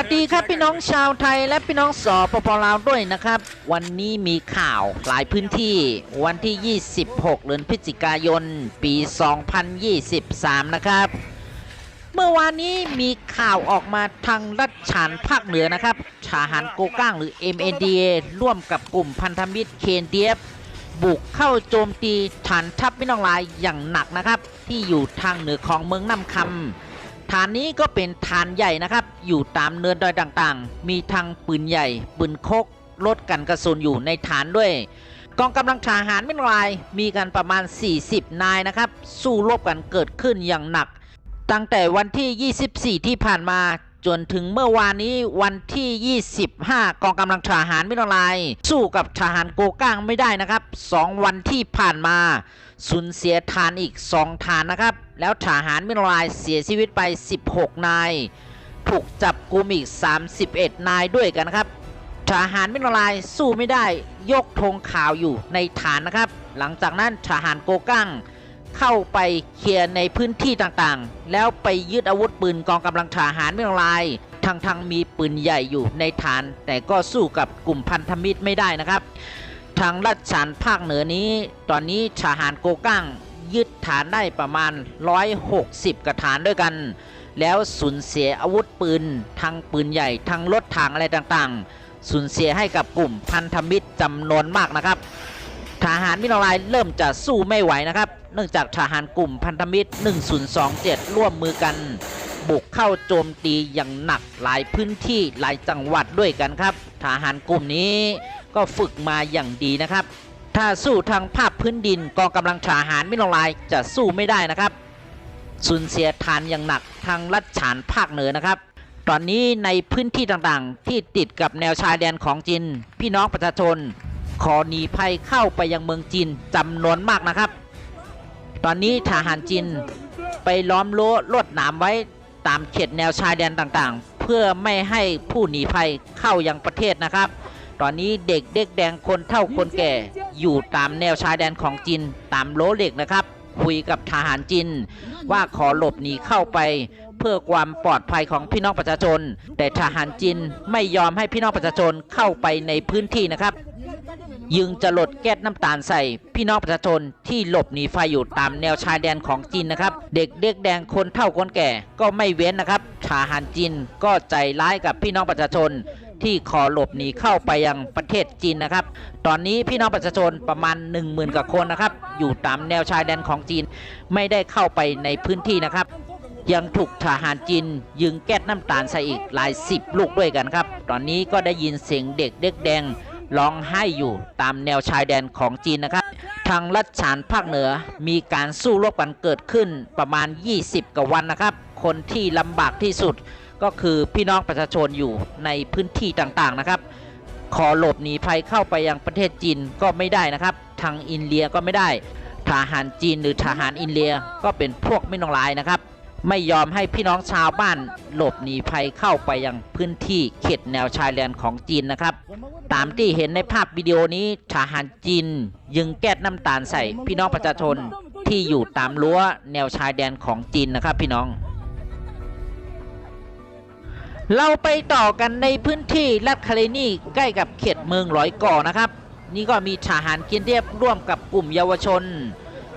วัสดีครับพี่น้องชาวไทยและพี่น้องสปปลาวด้วยนะครับ วันนี้มีข่าวหลายพื้นที่วันที่ 26 เดือนพฤศจิกายน ปี 2023 นะครับ เมื่อวานนี้มีข่าวออกมาทางรัฐฉานภาคเหนือนะครับทหารโกก้างหรือ MNDA ร่วมกับกลุ่มพันธมิตรเคนเดียบบุกเข้าโจมตีฐานทัพไม่ต้องลายอย่างหนักนะครับ ที่อยู่ทางเหนือของเมืองน้ำคำ ฐานนี้ก็เป็นฐานใหญ่นะครับ อยู่ตามเนินดอยต่างๆ มีทั้งปืนใหญ่ ปืนคกรถกันกระสุนอยู่ในฐานด้วย กองกำลังทหารไม่ต้าย มีกันประมาณ 40 นายนะครับ สู้รบกันเกิดขึ้นอย่างหนัก ตั้งแต่วันที่ 24 ที่ผ่านมาจนถึงเมื่อวานนี้วันที่ 25 กองกำลังทหารมิตรลาย สู้กับทหารโกก้างไม่ได้นะครับ 2 วันที่ผ่านมาสูญเสียฐานอีก 2 ฐานนะครับ แล้วทหารมิรลายเสียชีวิตไป 16 นาย ถูกจับกุมอีก 31 นายด้วยกันนะครับทหารมิรลายสู้ไม่ได้ยกธงขาวอยู่ในฐานนะครับ หลังจากนั้นทหารโกกั้งเข้าไปเคลียร์ในพื้นที่ต่างๆ แล้วไปยึดอาวุธปืนกองกำลังทหารม่ลายทั้งทงๆมีปืนใหญ่อยู่ในฐาน แต่ก็สู้กับกลุ่มพันธมิตรไม่ได้นะครับ ทางรัฐฉานภาคเหนือนี้ ตอนนี้ทหารโกกั้ง ยึดฐานได้ประมาณ 160 กระฐานด้วยกัน แล้วสูญเสียอาวุธปืน ทั้งปืนใหญ่ทั้งรถถังอะไรต่างๆ สูญเสียให้กับกลุ่มพันธมิตรจำนวนมากนะครับทหารมิตรลายเริ่มจะสู้ไม่ไหวนะครับ เนื่องจากทหารกลุ่มพันธมิตร 1027 ร่วมมือกัน บุกเข้าโจมตีอย่างหนักหลายพื้นที่หลายจังหวัดด้วยกันครับ ทหารกลุ่มนี้ก็ฝึกมาอย่างดีนะครับ ถ้าสู้ทางภาพพื้นดินกองกำลังทหารไมิตรลายจะสู้ไม่ได้นะครับสูญเสียฐานอย่างหนักทางรัฐฉานภาคเหนือนะครับ ตอนนี้ในพื้นที่ต่างๆ ที่ติดกับแนวชายแดนของจีนพี่น้องประชาชน ขอหนีภัยเข้าไปยังเมืองจีนจำนวนมากนะครับ ตอนนี้ทหารจีนไปล้อมรั้ลวดหนามไว้ตามเขตแนวชายแดนต่างๆ เพื่อไม่ให้ผู้หนีภัยเข้ายังประเทศนะครับ ตอนนี้เด็กเด็กแดงคนเฒ่าคนแก่ อยู่ตามแนวชายแดนของจีนตามโลเหล็กนะครับ คุยกับทหารจีนว่าขอหลบหนีเข้าไป เพื่อความปลอดภัยของพี่น้องประชาชน แต่ทหารจีนไม่ยอมให้พี่น้องประชาชนเข้าไปในพื้นที่นะครับ ยึงจะหลดแก๊สน้ำตาลใส่ พี่น้องประชาชนที่หลบหนีไฟอยู่ตามแนวชายแดนของจีนนะครับ เด็กเด็กแดงคนเฒ่าคนแก่ก็ไม่เว้นนะครับทหารจีนก็ใจร้ายกับพี่น้องประชาชน ที่ขอหลบหนีเข้าไปยังประเทศจีนนะครับ ตอนนี้พี่น้องประชาชนประมาณ 1 0,000กว่าคนนะครับ อยู่ตามแนวชายแดนของจีนไม่ได้เข้าไปในพื้นที่นะครับ ยังถูกทหารจีนยึงแก๊สน้ำตาลใส่อีกหลายสิบลูกด้วยกันครับ ตอนนี้ก็ได้ยินเสียงเด็กเด็กแดงร้องไห้อยู่ตามแนวชายแดนของจีนนะครับ ทางรัฐฉานภาคเหนือมีการสู้รบกันเกิดขึ้นประมาณ 20กว่าวันนะครับ คนที่ลำบากที่สุด ก็คือพี่น้องประชาชนอยู่ในพื้นที่ต่างๆนะครับ ขอหลบหนีภัยเข้าไปยังประเทศจีนก็ไม่ได้นะครับ ทางอินเดียก็ไม่ได้ทหารจีนหรือทหารอินเดียก็เป็นพวกไม่นองลายนะครับ ไม่ยอมให้พี่น้องชาวบ้านหลบหนีภัยเข้าไปยังพื้นที่เขตแนวชายแดนของจีนนะครับ ตามที่เห็นในภาพวิดีโอนี้ทหารจีนยึงแก๊สน้ำตาลใส่พี่น้องประชาชนที่อยู่ตามรั้วแนวชายแดนของจีนนะครับพี่น้อง เราไปต่อกันในพื้นที่ลัดคาเลนีใกล้กับเขตเมืองร้อยก่อนะครับ นี่ก็มีทหารเกียนเทียบร่วมกับกลุ่มเยาวชน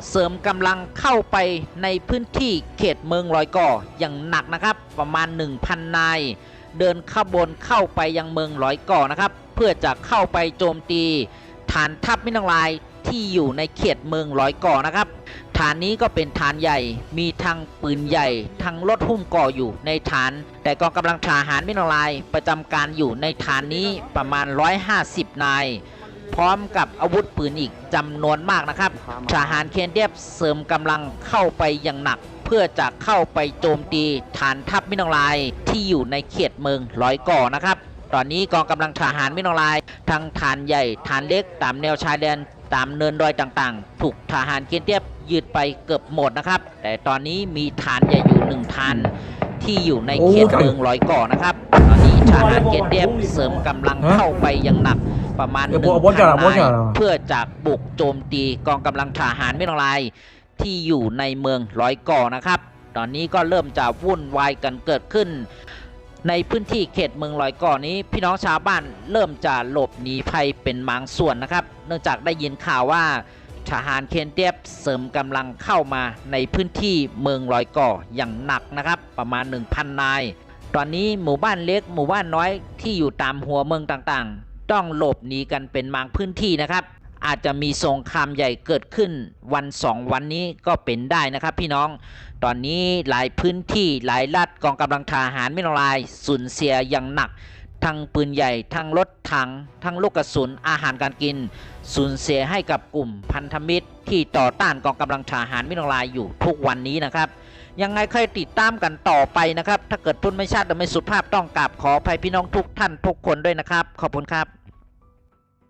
เสริมกำลังเข้าไปในพื้นที่เขตเมืองร้อยก่ออย่างหนักนะครับ ประมาณ 1,000 นาย เดินขบวนเข้าไปยังเมืองร้อยก่อนะครับ เพื่อจะเข้าไปโจมตีฐานทัพมินังลาย ที่อยู่ในเขตเมืองร้อยก่อนะครับ ฐานนี้ก็เป็นฐานใหญ่ มีทั้งปืนใหญ่ทั้งรถหุ้มก่ออยู่ในฐาน แต่กองกำลังทหารมินังลายประจำการอยู่ในฐานนี้ประมาณ 150 นาย พร้อมกับอาวุธปืนอีกจำนวนมากนะครับทหารเคนเดียบเสริมกำลังเข้าไปอย่างหนักเพื่อจะเข้าไปโจมตีฐานทัพมินองลายที่อยู่ในเขตเมืองร้อยก่อนะครับ ตอนนี้กองกำลังทหารมินองลายทั้งฐานใหญ่ฐานเล็กตามแนวชายแดน ตามเนินดอยต่างๆ ถูกทหารเคนเดียบยึดไปเกือบหมดนะครับ แต่ตอนนี้มีฐานใหญ่อยู่หนึ่งฐานที่อยู่ในเขตเมืองร้อยก่อนะครับ ตอนนี้ทหารเคนเดียบเสริมกำลังเข้าไปอย่างหนักประมาณหนึ่งพันนายเพื่อจะบุกโจมตีกองกำลังทหารไม่ต้องลายที่อยู่ในเมืองร้อยก่อนะครับ ตอนนี้ก็เริ่มจะวุ่นวายกันเกิดขึ้น ในพื้นที่เขตเมืองลอยก่อนี้ พี่น้องชาวบ้านเริ่มจะหลบหนีภัยเป็นบางส่วนนะครับ เนื่องจากได้ยินข่าวว่าทหารเคนเตียบเสริมกำลังเข้ามาในพื้นที่เมืองลอยก่ออย่างหนักนะครับ ประมาณ 1,000 นาย ตอนนี้หมู่บ้านเล็กหมู่บ้านน้อยที่อยู่ตามหัวเมืองต่างๆ ต้องหลบหนีกันเป็นบางพื้นที่นะครับ อาจจะมีสงครามใหญ่เกิดขึ้นวันสองวันนี้ก็เป็นได้นะครับ พี่น้อง ตอนนี้หลายพื้นที่หลายรัฐกองกำลังทหารไม่นองรายสูญเสียอย่างหนัก ทั้งปืนใหญ่ทั้งรถถัง ทั้งลูกกระสุนอาหารการกิน สูญเสียให้กับกลุ่มพันธมิตร ที่ต่อต้านกองกำลังทหารไม่นองรายอยู่ทุกวันนี้นะครับยังไงค่อยติดตามกันต่อไปนะครับ ถ้าเกิดพูดไม่ชัดหรือไม่สุภาพต้องกราบขออภัยพี่น้องทุกท่านทุกคนด้วยนะครับ ขอบคุณครับ